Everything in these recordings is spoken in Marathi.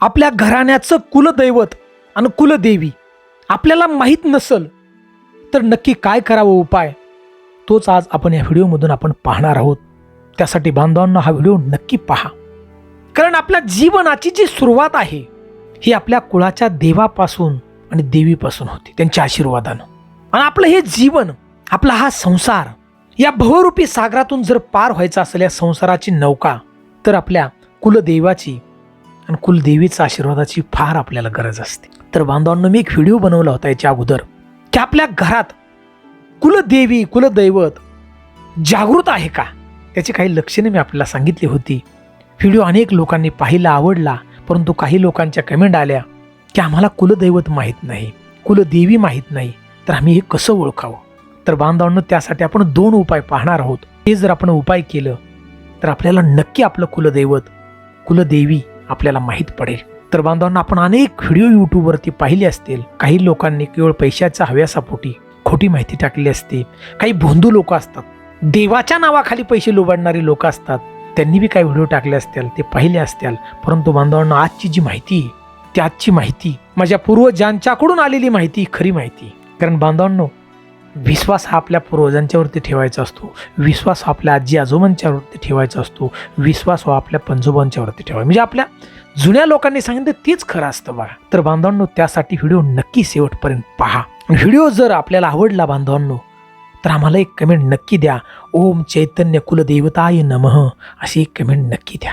आपल्या घराण्याचं कुलदैवत आणि कुलदेवी आपल्याला माहीत नसल तर नक्की काय करावं उपाय? तोच आज आपण या व्हिडिओमधून आपण पाहणार आहोत. त्यासाठी बांधवांना हा व्हिडिओ नक्की पहा. कारण आपल्या जीवनाची जी सुरुवात आहे ही आपल्या कुळाच्या देवापासून आणि देवीपासून होते त्यांच्या आशीर्वादानं. आणि आपलं हे जीवन आपला हा संसार या बहुरूपी सागरातून जर पार व्हायचा असेल या संसाराची नौका तर आपल्या कुलदेवाची आणि कुलदेवीचा आशीर्वादाची फार आपल्याला गरज असते. तर बांधवांना मी एक व्हिडिओ बनवला होता याच्या अगोदर की आपल्या घरात कुलदेवी कुलदैवत जागृत आहे का? त्याची काही लक्षणे मी आपल्याला सांगितली होती. व्हिडिओ अनेक लोकांनी पाहिला आवडला परंतु काही लोकांच्या कमेंट आल्या की आम्हाला कुलदैवत माहीत नाही कुलदेवी माहीत नाही तर आम्ही हे कसं ओळखावं? तर बांधवांना त्यासाठी आपण दोन उपाय पाहणार आहोत. हे जर आपण उपाय केलं तर आपल्याला नक्की आपलं कुलदैवत कुलदेवी आपल्याला माहीत पडेल. तर बांधवांना आपण अनेक व्हिडिओ यूट्यूबवरती पाहिले असतील. काही लोकांनी केवळ पैशाच्या हव्यासापोटी खोटी माहिती टाकली असते. काही भोंदू लोक असतात. देवाच्या नावाखाली पैसे लुबाडणारी लोक असतात. त्यांनी बी काही व्हिडिओ टाकले असतील ते पाहिले असतील. परंतु बांधवांना आजची जी माहिती त्याची आजची माहिती माझ्या पूर्वजांच्याकडून आलेली माहिती खरी माहिती कारण बांधवांनो विश्वास हा आपल्या पूर्वजांच्यावरती ठेवायचा असतो. विश्वास हा आपल्या आजी आजोबांच्यावरती ठेवायचा असतो. विश्वास हा आपल्या पंजोबांच्यावरती ठेवायचा. म्हणजे आपल्या जुन्या लोकांनी सांगितलं तेच खरं असतं बघा. तर बांधवांनो त्यासाठी व्हिडिओ नक्की शेवटपर्यंत पहा. व्हिडिओ जर आपल्याला आवडला बांधवांनो तर आम्हाला एक कमेंट नक्की द्या. ओम चैतन्य कुलदेवताय नमः. अशी एक कमेंट नक्की द्या.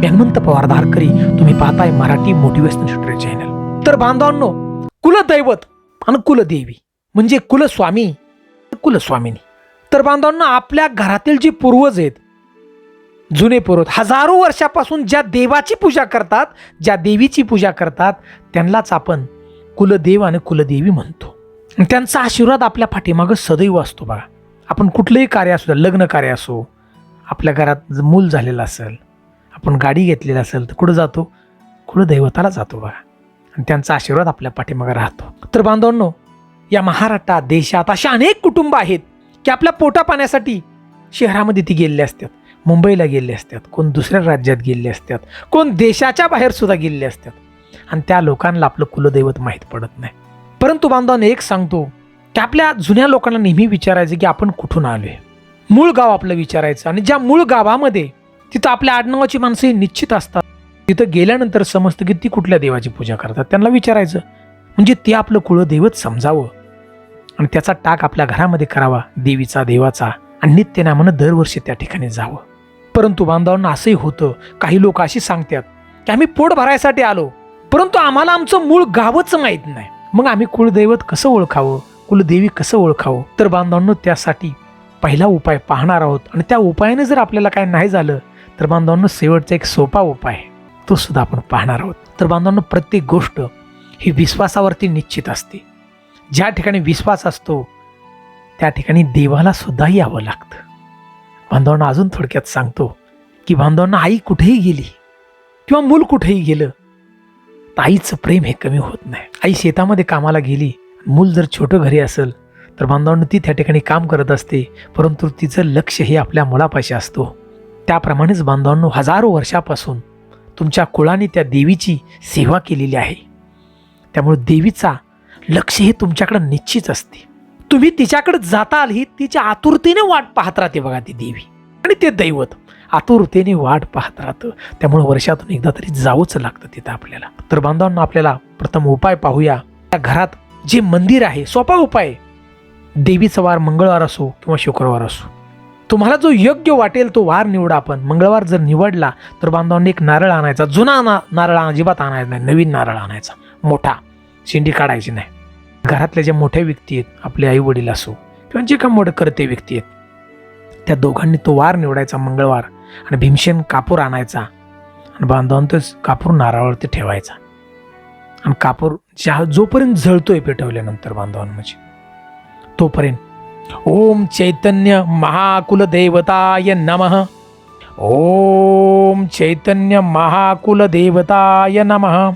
मी हनुमंत पवार धारकरी तुम्ही पाहताय मराठी मोटिवेशनल चॅनल तर बांधवांनो कुलदैवत आणि कुलदेवी. म्हणजे कुलस्वामी. कुलस्वामिनी. तर बांधवांना आपल्या घरातील जी पूर्वज आहेत जुने पूर्वज हजारो वर्षापासून ज्या देवाची पूजा करतात ज्या देवीची पूजा करतात त्यांनाच आपण कुलदेव आणि कुलदेवी म्हणतो. आणि त्यांचा आशीर्वाद आपल्या पाठीमागं सदैव असतो बघा. आपण कुठलंही कार्य असू द्या लग्न कार्य असो आपल्या घरात जर मूल झालेलं असेल आपण गाडी घेतलेली असेल तर कुठं जातो? कुलदैवताला जातो बघा. आणि त्यांचा आशीर्वाद आपल्या पाठीमागं राहतो. तर बांधवांनो या महाराष्ट्रात देशात अशा अनेक कुटुंब आहेत की आपल्या पोटा पाण्यासाठी शहरामध्ये ती गेलेले असतात मुंबईला गेले असतात कोण दुसऱ्या राज्यात गेले असतात कोण देशाच्या बाहेर सुद्धा गेलेले असतात. आणि त्या लोकांना आपलं कुलदैवत माहीत पडत नाही. परंतु बांधवांना एक सांगतो की आपल्या जुन्या लोकांना नेहमी विचारायचं की आपण कुठून आलोय? मूळ गाव आपलं विचारायचं आणि ज्या मूळ गावामध्ये तिथं आपल्या आडनावाची माणसं ही निश्चित असतात तिथं गेल्यानंतर समजतं की ती कुठल्या देवाची पूजा करतात. त्यांना विचारायचं म्हणजे ते आपलं कुळदैवत समजावं. आणि त्याचा टाक आपल्या घरामध्ये करावा देवीचा देवाचा. आणि नित्यनामानं दरवर्षी त्या ठिकाणी जावं. परंतु बांधवांना असंही होतं काही लोक अशी सांगतात की आम्ही पोट भरायसाठी आलो परंतु आम्हाला आमचं मूळ गावच माहीत नाही. मग आम्ही कुलदैवत कसं ओळखावं? कुलदेवी कसं ओळखावं? तर बांधवांनो त्यासाठी पहिला उपाय पाहणार आहोत. आणि त्या उपायाने जर आपल्याला काय नाही झालं तर बांधवांनो शेवटचा एक सोपा उपाय आहे. तो सुद्धा आपण पाहणार आहोत. तर बांधवांनो प्रत्येक गोष्ट ही विश्वासावरती निश्चित असते. ज्या ठिकाणी विश्वास असतो त्या ठिकाणी देवाला सुद्धा यावं लागतं. बांधवांना अजून थोडक्यात सांगतो की बांधवांना आई कुठेही गेली किंवा मूल कुठेही गेलं तर आईचं प्रेम हे कमी होत नाही. आई शेतामध्ये कामाला गेली मूल जर छोटं घरी असेल तर बांधवांना ती त्या ठिकाणी काम करत असते परंतु तिचं लक्ष हे आपल्या मुळापाशी असतो. त्याप्रमाणेच बांधवांनो हजारो वर्षापासून तुमच्या कुळाने त्या देवीची सेवा केलेली आहे. त्यामुळे देवीचा लक्ष हे तुमच्याकडं निश्चित असते. तुम्ही तिच्याकडे जाताल ही तिच्या आतुरतेने वाट पाहत राहते बघा ती देवी. आणि ते दैवत आतुरतेने वाट पाहत राहतं. त्यामुळे वर्षातून एकदा तरी जावंच लागतं तिथं आपल्याला. तर बांधवांना आपल्याला प्रथम उपाय पाहूया. त्या घरात जे मंदिर आहे सोपा उपाय. देवीचा वार मंगळवार असो किंवा शुक्रवार असो. तुम्हाला जो योग्य वाटेल तो वार निवडा आपण. मंगळवार जर निवडला तर बांधवांनी एक नारळ आणायचा. जुना ना नारळ अजिबात आणायचा नाही. नवीन नारळ आणायचा. मोठा. शेंडी काढायची नाही. घरातल्या ज्या मोठ्या व्यक्ती आहेत आपले आई वडील असो किंवा जे काही मोठे करते व्यक्ती आहेत त्या दोघांनी तो वार निवडायचा मंगळवार आणि भीमसेन कापूर आणायचा आणि बांधवान तो कापूर नारळावरती ठेवायचा. आणि कापूर ज्या जोपर्यंत जळतोय पेटवल्यानंतर बांधवांना म्हणजे तोपर्यंत ओम चैतन्य महाकुलदेवताय नमः. ओम चैतन्य महाकुलदेवताय नमः.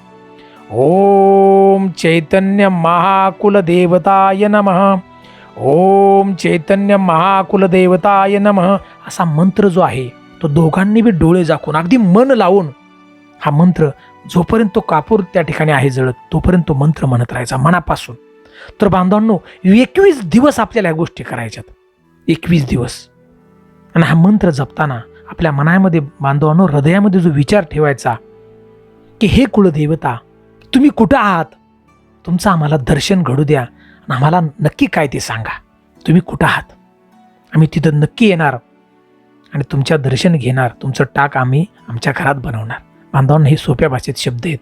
ओम चैतन्य महाकुलदेवताय नम। ओम चैतन्य महाकुलदेवताय नमः। असा मंत्र जो आहे तो दोघांनी बी डोळे झाकून अगदी मन लावून हा मंत्र जोपर्यंत तो कापूर त्या ठिकाणी आहे जळत तोपर्यंत तो मंत्र म्हणत राहायचा मनापासून. तर बांधवांनो एकवीस दिवस आपल्याला या गोष्टी करायच्यात. एकवीस दिवस. आणि हा मंत्र जपताना आपल्या मनामध्ये बांधवांनो हृदयामध्ये जो विचार ठेवायचा की हे कुलदेवता तुम्ही कुठं आहात? तुमचं आम्हाला दर्शन घडू द्या. आणि आम्हाला नक्की काय ते सांगा. तुम्ही कुठं आहात? आम्ही तिथं नक्की येणार. आणि तुमच्या दर्शन घेणार. तुमचं टाक आम्ही आमच्या घरात बनवणार. बांधवांना हे सोप्या भाषेत शब्द आहेत.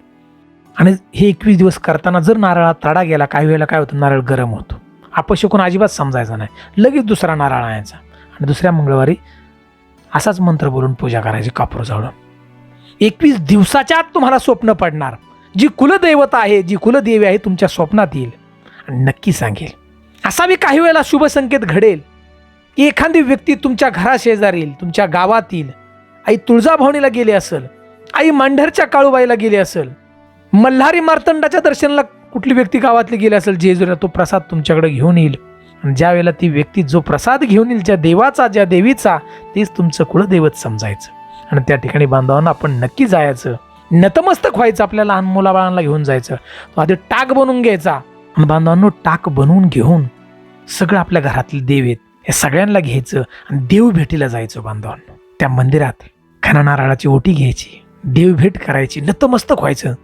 आणि हे एकवीस दिवस करताना जर नारळात तडा गेला काही वेळेला काय होतं? नारळ गरम होतो. अपशकून अजिबात समजायचा नाही. लगेच दुसरा नारळ आणायचा. आणि दुसऱ्या मंगळवारी असाच मंत्र बोलून पूजा करायची कापूर जाळून एकवीस दिवसाच्या आत तुम्हाला स्वप्न पडणार. जी कुलदैवता आहे जी कुलदेवी आहे तुमच्या स्वप्नात येईल. आणि नक्की सांगेल. असा बी काही वेळेला शुभ संकेत घडेल की एखादी व्यक्ती तुमच्या घराशेजारी येईल तुमच्या गावात येईल. आई तुळजाभवनीला गेली असेल आई मांढरच्या काळूबाईला गेली असेल मल्हारी मार्तंडाच्या दर्शनाला कुठली व्यक्ती गावातली गेली असेल जेजुरीला तो प्रसाद तुमच्याकडे घेऊन येईल. आणि ज्या वेळेला ती व्यक्ती जो प्रसाद घेऊन येईल ज्या देवाचा ज्या देवीचा तेच तुमचं कुलदैवत समजायचं. आणि त्या ठिकाणी बांधवांना आपण नक्की जायचं. नतमस्तक व्हायचं आपल्या लहान मुलाबाळांना घेऊन जायचं. तो आधी टाक बनवून घ्यायचा. आणि बांधवांनो टाक बनवून घेऊन सगळं आपल्या घरातले देव आहेत हे सगळ्यांना घ्यायचं आणि देव भेटीला जायचं बांधवांनो. त्या मंदिरात खना नारळाची ओटी घ्यायची देव भेट करायची नतमस्तक व्हायचं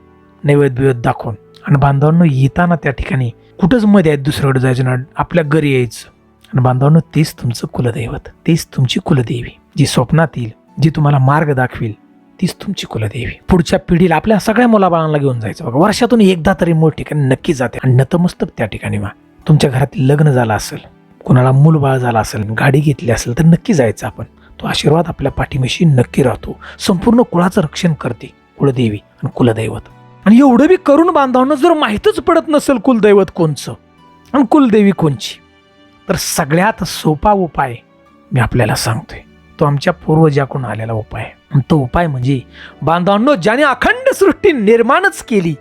नैवेद्य बिवेद दाखवून. आणि बांधवांनो येताना त्या ठिकाणी कुठंच मध्ये आहेत दुसऱ्याकडे जायचं ना आपल्या घरी यायचं. आणि बांधवांनो तेच तुमचं कुलदैवत तेच तुमची कुलदेवी जी स्वप्नात येईल जी तुम्हाला मार्ग दाखवेल. तीच तुमची कुलदेवी. पुढच्या पिढीला आपल्या सगळ्या मुलाबाळांना घेऊन जायचं. बघा वर्षातून एकदा तरी मूळ ठिकाणी नक्की जाते. आणि नतमस्तक त्या ठिकाणी वा तुमच्या घरात लग्न झालं असेल कोणाला मूलबाळ झालं असेल गाडी घेतली असेल तर नक्की जायचं आपण. तो आशीर्वाद आपल्या पाठीमेशी नक्की राहतो. संपूर्ण कुळाचं रक्षण करते कुलदेवी आणि कुलदैवत. आणि एवढं बी करून बांधवांना जर माहीतच पडत नसेल कुलदैवत कोणचं आणि कुलदेवी कोणची तर सगळ्यात सोपा उपाय मी आपल्याला सांगतोय. तो आमच्या पूर्वजाकडून आलेला उपाय आहे. तो उपाय म्हणजे बांधवांनो ज्याने अखंड सृष्टी निर्माणच केली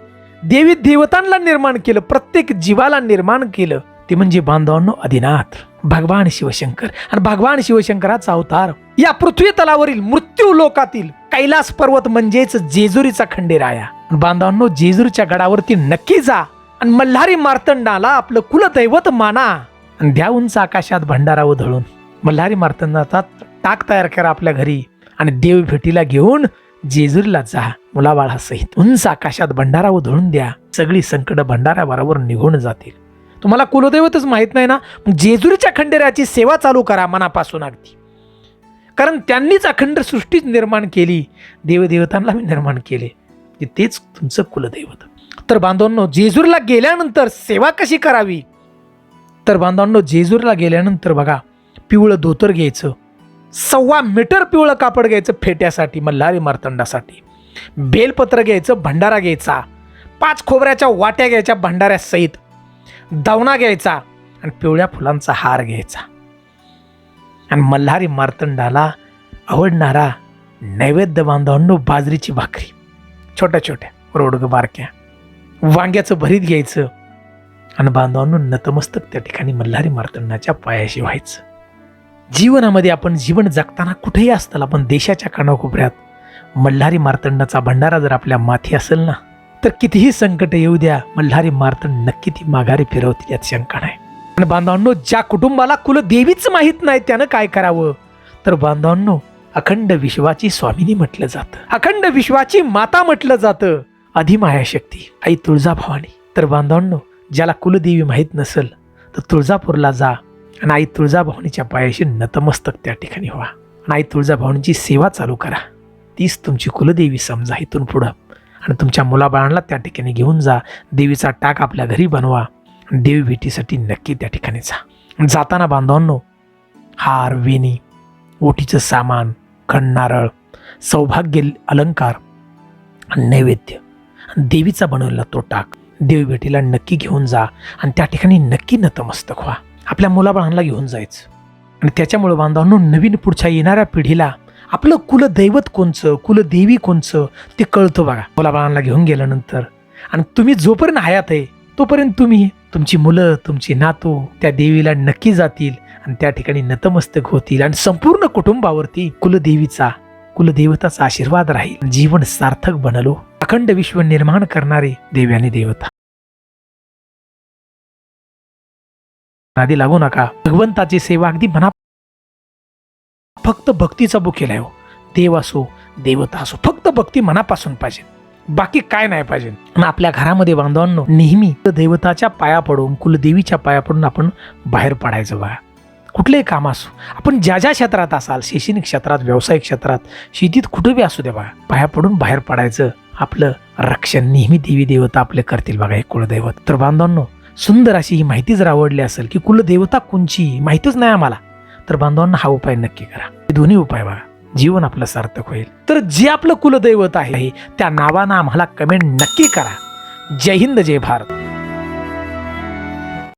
देवी देवतांना निर्माण केलं प्रत्येक जीवाला निर्माण केलं ते म्हणजे बांधवांनो आदिनाथ भगवान शिवशंकर. आणि भगवान शिवशंकराचा अवतार या पृथ्वी तलावरील मृत्यू लोकातील कैलास पर्वत म्हणजेच जेजुरीचा खंडेराया. बांधवांनो जेजुरीच्या गडावरती नक्की जा आणि मल्हारी मार्तंडाला आपलं कुलदैवत माना आणि द्या उंच आकाशात भंडारा उधळून मल्हारी मार्तंडाचा टाक तयार करा आपल्या घरी आणि देव भेटीला घेऊन जेजुरीला जा. मुलाबाळासहित उंच आकाशात भंडारा उधळून द्या. सगळी संकट भंडाऱ्याबरोबर निघून जातील. तुम्हाला कुलदैवतच माहीत नाही ना? मग जेजुरीच्या खंडेराची सेवा चालू करा मनापासून अगदी. कारण त्यांनीच अखंड सृष्टीच निर्माण केली. देवदेवतांना मी निर्माण केले. की तेच तुमचं कुलदैवत. तर बांधवांनो जेजूरला गेल्यानंतर सेवा कशी करावी? तर बांधवांनो जेजूरला गेल्यानंतर बघा पिवळं धोतर घ्यायचं. सव्वा मीटर पिवळं कापड घ्यायचं फेट्यासाठी मल्हारी मार्तंडासाठी. बेलपत्र घ्यायचं भंडारा घ्यायचा. पाच खोबऱ्याच्या वाट्या घ्यायच्या भंडाऱ्यासहित. दावणा घ्यायचा आणि पिवळ्या फुलांचा हार घ्यायचा. आणि मल्हारी मार्तंडाला आवडणारा नैवेद्य बांधवांनो बाजरीची भाकरी. छोट्या छोट्या रोडग बारक्या. वांग्याचं भरीत घ्यायचं आणि बांधवांनो नतमस्तक त्या ठिकाणी मल्हारी मार्तंडाच्या पायाशी व्हायचं. जीवनामध्ये आपण जीवन जगताना कुठेही असताना आपण देशाच्या कानाकोपऱ्यात मल्हारी मार्तंडाचा भंडारा जर आपल्या माथी असेल ना तर कितीही संकट येऊ द्या मल्हारी मार्तंड नक्की ती माघारी फिरवतील यात शंका नाही. आणि बांधवांनो ज्या कुटुंबाला कुलदेवीच माहीत नाही त्यानं काय करावं? तर बांधवांनो अखंड विश्वाची स्वामिनी म्हटलं जातं. अखंड विश्वाची माता म्हटलं जातं. अधिमायाशक्ती आई तुळजाभवानी. तर बांधवांनो ज्याला कुलदेवी माहीत नसेल तर तुळजापूरला जा आणि आई तुळजाभवानीच्या पायाशी नतमस्तक त्या ठिकाणी व्हा. आणि आई तुळजाभवानीची सेवा चालू करा. तीच तुमची कुलदेवी समजा इथून पुढं. आणि तुमच्या मुलाबाळांना त्या ठिकाणी घेऊन जा. देवीचा टाक आपल्या घरी बनवा. देवी भेटीसाठी नक्की त्या ठिकाणी जा. जाताना बांधवांनो हार वेणी ओटीचं सामान खणनारळ सौभाग्य अलंकार नैवेद्य देवीचा बनवलेला तो टाक. देवी भेटीला नक्की घेऊन जा. आणि त्या ठिकाणी नक्की नतमस्तक व्हा. आपल्या मुलाबाळांना घेऊन जायचं. आणि त्याच्यामुळं बांधवांनो नवीन पुढच्या येणाऱ्या पिढीला आपलं कुलदैवत कोणचं कुलदेवी कोणचं ते कळतं बघा. मुलाबाळांना घेऊन गेल्यानंतर. आणि तुम्ही जोपर्यंत हयात आहे तोपर्यंत तुम्ही तुमची मुलं तुमची नातू त्या देवीला नक्की जातील आणि त्या ठिकाणी नतमस्तक होतील आणि संपूर्ण कुटुंबावरती कुलदेवीचा कुलदेवताचा आशीर्वाद राहील. जीवन सार्थक बनलो. अखंड विश्व निर्माण करणारे देव आणि देवता. नादी लागू नका. भगवंताची सेवा अगदी मना फक्त भक्तीचा बुकेला हो. देव असो देवता असो फक्त भक्ती मनापासून पाहिजे. बाकी काय नाही पाहिजे. आणि आपल्या घरामध्ये बांधवांनो नेहमी देवताच्या पाया पडून कुलदेवीच्या पाया पडून आपण बाहेर पडायचं बघा. कुठलंही काम असो आपण ज्या ज्या क्षेत्रात असाल शैक्षणिक क्षेत्रात व्यावसायिक क्षेत्रात शेतीत कुठे बी असू द्या बघा पाया पडून बाहेर पडायचं आपलं रक्षण नेहमी देवी देवता आपले करतील बघा हे कुलदैवत. तर बांधवांनो सुंदर अशी ही माहिती जर आवडली असेल की कुलदेवता कोणची माहितीच नाही आम्हाला तर बांधवांना हा उपाय नक्की करा. हे दोन्ही उपाय बघा. जीवन आपलं सार्थक होईल. तर जे आपलं कुलदैवत आहे त्या नावानं आम्हाला कमेंट नक्की करा. जय हिंद जय भारत.